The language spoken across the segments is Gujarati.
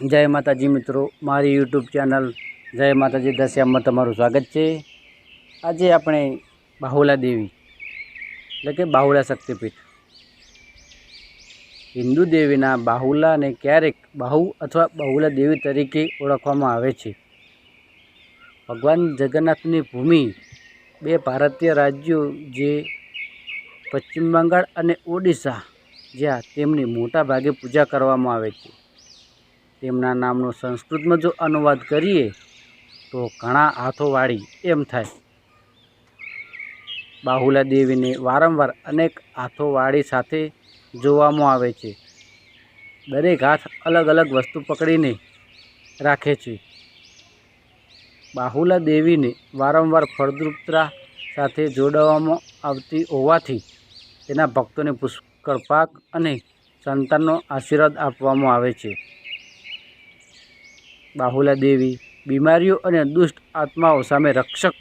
જય માતાજી મિત્રો, મારી યુટ્યુબ ચેનલ જય માતાજી દસ્યામાં તમારું સ્વાગત છે. આજે આપણે બાહુલા દેવી, એટલે કે બાહુલા શક્તિપીઠ. હિન્દુ દેવીના બાહુલાને ક્યારેક બાહુ અથવા બાહુલા દેવી તરીકે ઓળખવામાં આવે છે. ભગવાન જગન્નાથની ભૂમિ બે ભારતીય રાજ્યો, જે પશ્ચિમ બંગાળ અને ઓડિશા, જ્યાં તેમની મોટા ભાગે પૂજા કરવામાં આવે છે. તેમના નામનો સંસ્કૃતમાં જો અનુવાદ કરીએ, તો ઘણા હાથોવાળી એમ થાય. બાહુલા દેવીને વારંવાર અનેક હાથોવાળી સાથે જોવામાં આવે છે. દરેક હાથ અલગ અલગ વસ્તુ પકડીને રાખે છે. બાહુલા દેવીને વારંવાર ફળદ્રુપતા સાથે જોડવામાં આવતી હોવાથી તેના ભક્તોને પુષ્કળ પાક અને સંતાનનો આશીર્વાદ આપવામાં આવે છે. બાહુલા દેવી બીમારીઓ અને દુષ્ટ આત્માઓ સામે રક્ષક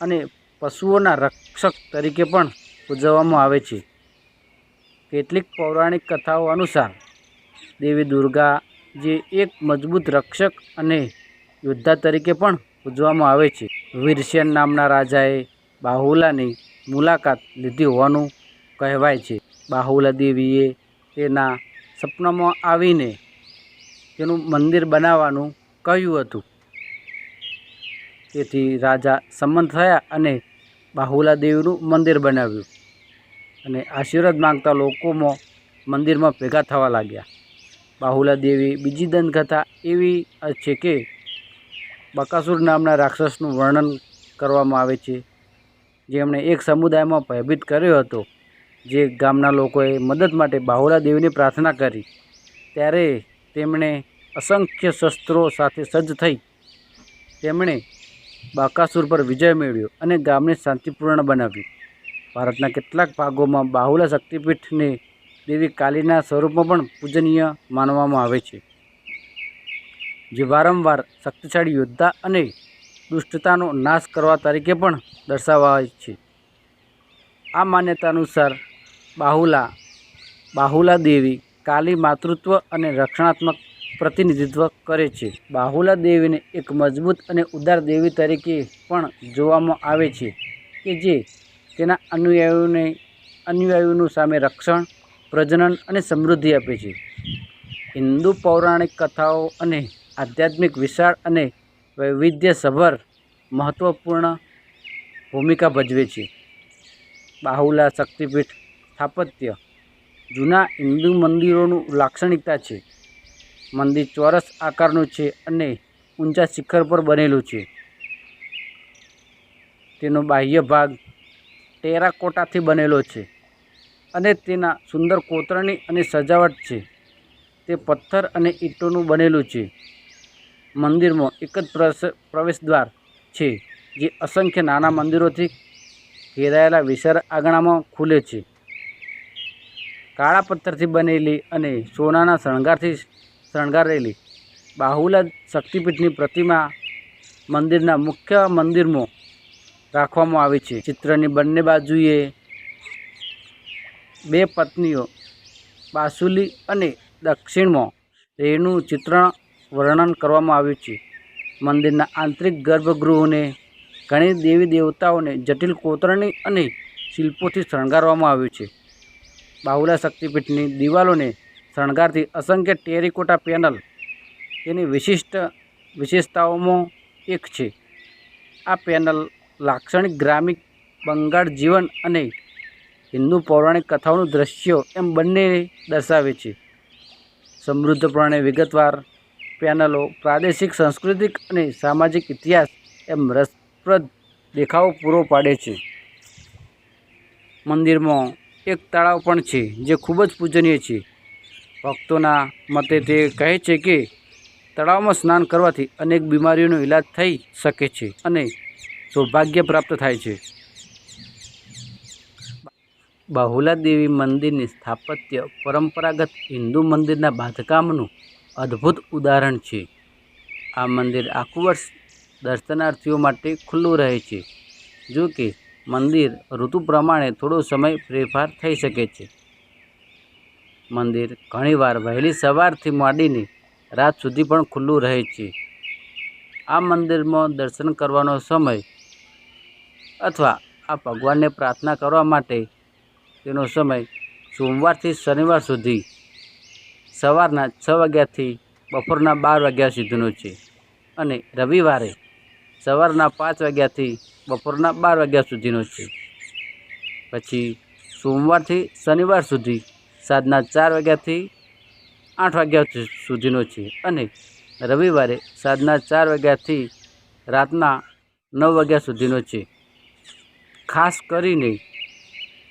અને પશુઓના રક્ષક તરીકે પણ ઉજવવામાં આવે છે. કેટલીક પૌરાણિક કથાઓ અનુસાર, દેવી દુર્ગા જે એક મજબૂત રક્ષક અને યોદ્ધા તરીકે પણ પૂજવામાં આવે છે. વીરસેન નામના રાજાએ બાહુલાની મુલાકાત લીધી હોવાનું કહેવાય છે. બાહુલા દેવીએ તેના સપનામાં આવીને તેનું મંદિર બનાવવાનું કહ્યું હતું. તેથી રાજા સંમત થયા અને બાહુલા દેવીનું મંદિર બનાવ્યું અને આશીર્વાદ માંગતા લોકોમાં મંદિરમાં ભેગા થવા લાગ્યા. બાહુલા દેવી બીજી દંતકથા એવી છે કે બકાસુર નામના રાક્ષસનું વર્ણન કરવામાં આવે છે. જેમણે એક સમુદાયમાં ભયભીત કર્યો હતો. જે ગામના લોકોએ મદદ માટે બાહુલા દેવીની પ્રાર્થના કરી. ત્યારે તેમણે અસંખ્ય શસ્ત્રો સાથે સજ્જ થઈ. તેમણે બાકાસુર પર વિજય મેળવ્યો અને ગામને શાંતિપૂર્ણ બનાવ્યું. ભારતના કેટલાક ભાગોમાં બાહુલા શક્તિપીઠને દેવી કાલીના સ્વરૂપમાં પણ પૂજનીય માનવામાં આવે છે. જે વારંવાર શક્તિશાળી યોદ્ધા અને દુષ્ટતાનો નાશ કરવા તરીકે પણ દર્શાવાય છે. આ માન્યતા અનુસાર બાહુલા બાહુલા દેવી કાલી માતૃત્વ અને રક્ષણાત્મક પ્રતિનિધિત્વ કરે છે. બાહુલા દેવીને એક મજબૂત અને ઉદાર દેવી તરીકે પણ જોવામાં આવે છે કે જે તેના અનુયાયીઓને અનુયાયીઓનું સામે રક્ષણ, પ્રજનન અને સમૃદ્ધિ આપે છે. હિન્દુ પૌરાણિક કથાઓ અને આધ્યાત્મિક વિશાળ અને વૈવિધ્યસભર મહત્ત્વપૂર્ણ ભૂમિકા ભજવે છે. બાહુલા શક્તિપીઠ સ્થાપત્ય જૂના હિન્દુ મંદિરોનું લાક્ષણિકતા છે. મંદિર ચોરસ આકારનું છે અને ઊંચા શિખર પર બનેલું છે. તેનો બાહ્ય ભાગ ટેરાકોટાથી બનેલો છે અને તેના સુંદર કોતરણી અને સજાવટ છે. તે પથ્થર અને ઈંટોનું બનેલું છે. મંદિરમાં એક જ પ્રવેશદ્વાર છે જે અસંખ્ય નાના મંદિરોથી ઘેરાયેલા વિશાળ આંગણામાં ખુલે છે. કાળા પથ્થરથી બનેલી અને સોનાના શણગારથી શણગારેલી બાહુલા શક્તિપીઠની પ્રતિમા મંદિરના મુખ્ય મંદિરમાં રાખવામાં આવી છે. ચિત્રની બંને બાજુએ બે પત્નીઓ, બાસુલી અને દક્ષિણમાં રેનું ચિત્રણ વર્ણન કરવામાં આવ્યું છે. મંદિરના આંતરિક ગર્ભગૃહોને ઘણી દેવી દેવતાઓને જટિલ કોતરણી અને શિલ્પોથી શણગારવામાં આવ્યું છે. બાહુલા શક્તિપીઠની દિવાલોને શણગારથી અસંખ્ય ટેરિકોટા પેનલ તેની વિશિષ્ટ વિશેષતાઓમાં એક છે. આ પેનલ લાક્ષણિક ગ્રામિક બંગાળ જીવન અને હિન્દુ પૌરાણિક કથાઓનું દ્રશ્યો એમ બંને દર્શાવે છે. સમૃદ્ધપણે વિગતવાર પેનલો પ્રાદેશિક, સાંસ્કૃતિક અને સામાજિક ઇતિહાસ એમ રસપ્રદ દેખાવો પૂરો પાડે છે. મંદિરમાં એક તળાવ પણ છે, જે ખૂબ જ પૂજનીય છે. ભક્તોના મતે તે કહે છે કે, તળાવમાં સ્નાન કરવાથી અનેક બીમારીઓનો ઈલાજ થઈ શકે છે અને સૌભાગ્ય પ્રાપ્ત થાય છે. બાહુલા દેવી મંદિરની સ્થાપત્ય પરંપરાગત હિન્દુ મંદિરના બાંધકામનું અદ્ભુત ઉદાહરણ છે. આ મંદિર આખું વર્ષ દર્શનાર્થીઓ માટે ખુલ્લું રહે છે. જો કે મંદિર ઋતુ પ્રમાણે થોડો સમય ફેરફાર થઈ શકે છે. મંદિર ઘણીવાર વહેલી સવારથી માંડીને રાત સુધી પણ ખુલ્લું રહે છે. આ મંદિરમાં દર્શન કરવાનો સમય અથવા આ ભગવાનને પ્રાર્થના કરવા માટે તેનો સમય સોમવારથી શનિવાર સુધી સવારના છ વાગ્યાથી બપોરના બાર વાગ્યા સુધીનો છે અને રવિવારે સવારના પાંચ વાગ્યાથી બપોરના બાર વાગ્યા સુધીનો છે. પછી સોમવારથી શનિવાર સુધી સાંજના ચાર વાગ્યાથી આઠ વાગ્યા સુધીનો છે અને રવિવારે સાંજના ચાર વાગ્યાથી રાતના નવ વાગ્યા સુધીનો છે. ખાસ કરીને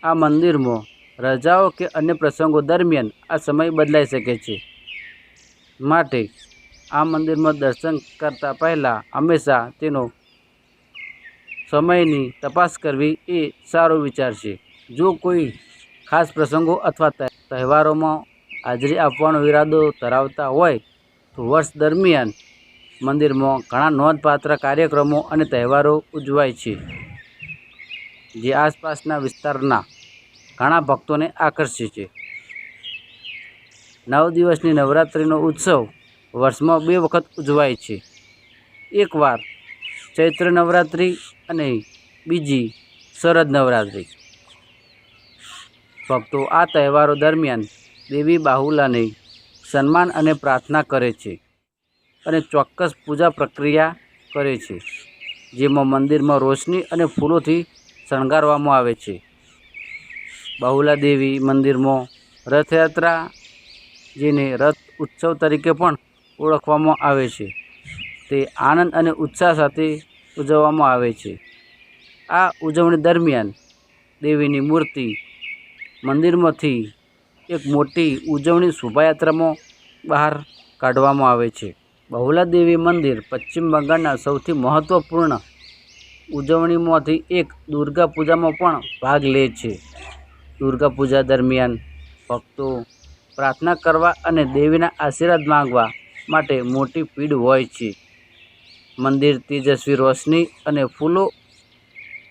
આ મંદિરમાં રજાઓ કે અન્ય પ્રસંગો દરમિયાન આ સમય બદલાઈ શકે છે. માટે આ મંદિરમાં દર્શન કરતાં પહેલાં હંમેશા તેનો સમયની તપાસ કરવી એ સારો વિચાર છે. જો કોઈ ખાસ પ્રસંગો અથવા તહે- તહેવારોમાં હાજરી આપવાનો ઈરાદો ધરાવતા હોય, તો વર્ષ દરમિયાન મંદિરમાં ઘણા નોંધપાત્ર કાર્યક્રમો અને તહેવારો ઉજવાય છે. જે આસપાસના વિસ્તારના ઘણા ભક્તોને આકર્ષે છે. નવ દિવસની નવરાત્રિનો ઉત્સવ વર્ષમાં બે વખત ઉજવાય છે. એકવાર ચૈત્ર નવરાત્રિ અને બીજી શરદ નવરાત્રિ. ભક્તો આ તહેવારો દરમિયાન દેવી બાહુલાને સન્માન અને પ્રાર્થના કરે છે અને ચોક્કસ પૂજા પ્રક્રિયા કરે છે, જેમાં મંદિરમાં રોશની અને ફૂલોથી શણગારવામાં આવે છે. બાહુલા દેવી મંદિરમાં રથયાત્રા, જેને રથ ઉત્સવ તરીકે પણ ઓળખવામાં આવે છે. તે આનંદ અને ઉત્સાહ સાથે ઉજવવામાં આવે છે. આ ઉજવણી દરમિયાન દેવીની મૂર્તિ મંદિરમાંથી એક મોટી ઉજવણી શોભાયાત્રામાં બહાર કાઢવામાં આવે છે. બહુલા દેવી મંદિર પશ્ચિમ બંગાળના સૌથી મહત્ત્વપૂર્ણ ઉજવણીમાંથી એક દુર્ગા પૂજામાં પણ ભાગ લે છે. દુર્ગા પૂજા દરમિયાન ભક્તો પ્રાર્થના કરવા અને દેવીના આશીર્વાદ માંગવા માટે મોટી ભીડ હોય છે. મંદિર તેજસ્વી રોશની અને ફૂલો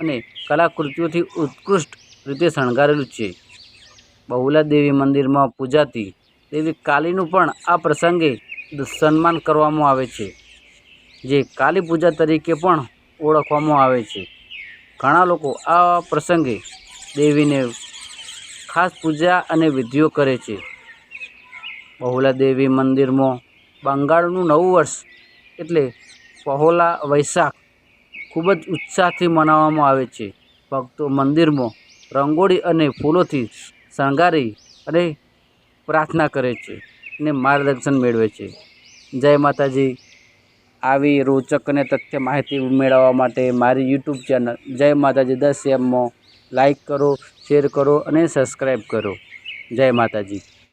અને કલાકૃતિઓથી ઉત્કૃષ્ટ રીતે શણગારેલું છે. બહુલા દેવી મંદિરમાં પૂજાતી દેવી કાલીનું પણ આ પ્રસંગે સન્માન કરવામાં આવે છે, જે કાલી પૂજા તરીકે પણ ઓળખવામાં આવે છે. ઘણા લોકો આ પ્રસંગે દેવીને ખાસ પૂજા અને વિધિઓ કરે છે. બહુલા દેવી મંદિરમાં બંગાળનું નવું વર્ષ એટલે પહોલા વૈશાખ ખૂબ જ ઉત્સાહથી મનાવવામાં આવે છે. ભક્તો મંદિરમાં રંગોળી અને ફૂલોથી શણગારી અને પ્રાર્થના કરે છે અને માર્ગદર્શન મેળવે છે. જય માતાજી. આવી રોચક અને તથ્ય માહિતી મેળવવા માટે મારી યુટ્યુબ ચેનલ જય માતાજી દસ એમમાં લાઈક કરો, શેર કરો અને સબસ્ક્રાઈબ કરો. જય માતાજી.